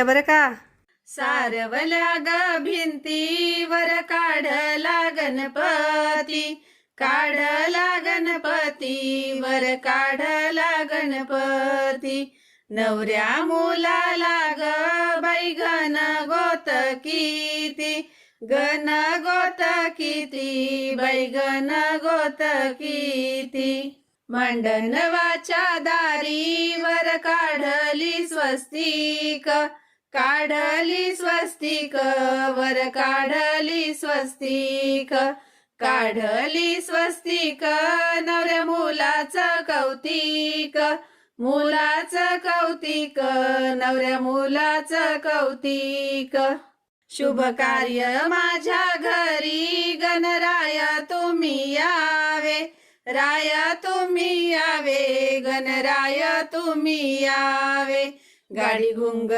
बरं का? सारवल्या ग भिंतीवर काढला गणपती. काढला गणपती वर काढला गणपती. नवऱ्या मुलाला ग बाई गण गोत किती. गण गोत किती बाई गण गोत किती. मांडणवाच्या दारीवर काढली स्वस्तिक. काढली स्वस्तिक वर काढली स्वस्तिक. काढली स्वस्तिक नवऱ्या मुलाचं कौतिक. मुलाचं कौतिक नवऱ्या मुलाचं कौतिक. शुभ कार्य माझ्या घरी गणराय तुम्ही यावे. राय तुम्ही यावे गणराय तुम्ही यावे. गाडी घुंग